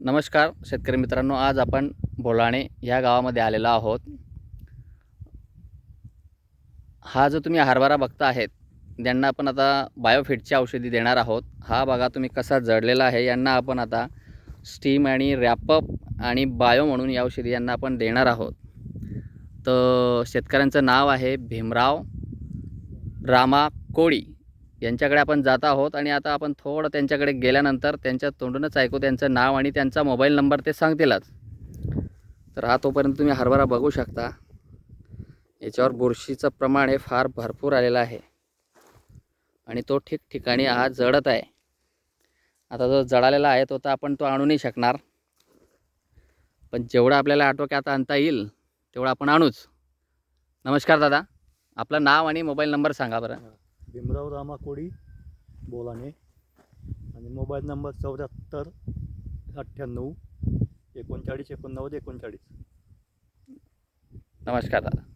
नमस्कार शेतकरी मित्रांनो आज आपण बोलाणे ह्या गावामध्ये आलेलो आहोत. हा जो तुम्ही हरभरा बघता आहेत ज्यांना आपण आता बायोफिटची औषधी देणार आहोत हा बघा तुम्ही कसा जडलेला आहे यांना आपण आता स्टीम आणि रॅपअप आणि बायो म्हणून या औषधी यांना आपण देणार आहोत. तर शेतकऱ्यांचं नाव आहे भीमराव रामा कोळी यांच्याकडे आपण जात आहोत आणि आता आपण थोडं त्यांच्याकडे गेल्यानंतर त्यांच्या तोंडूनच ऐकू त्यांचं नाव आणि त्यांचा मोबाईल नंबर ते सांगतीलच. तर हा तोपर्यंत तुम्ही हरभरा बघू शकता. याच्यावर बुरशीचं प्रमाण हे फार भरपूर आलेलं आहे. आणि तो ठिकठिकाणी हा जळत आहे. आता जो जळालेला आहे तो तर आपण तो आणू नाही शकणार. पण जेवढं आपल्याला आटोक्यात आणता येईल तेवढं आपण आणूच. नमस्कार दादा. आपलं नाव आणि मोबाईल नंबर सांगा बरं. भीमराव रामा कोळी बोलाने आणि मोबाईल नंबर चौऱ्याहत्तर अठ्ठ्याण्णव एकोणचाळीस एकोणनव्वद एकोणचाळीस. नमस्कार दादा.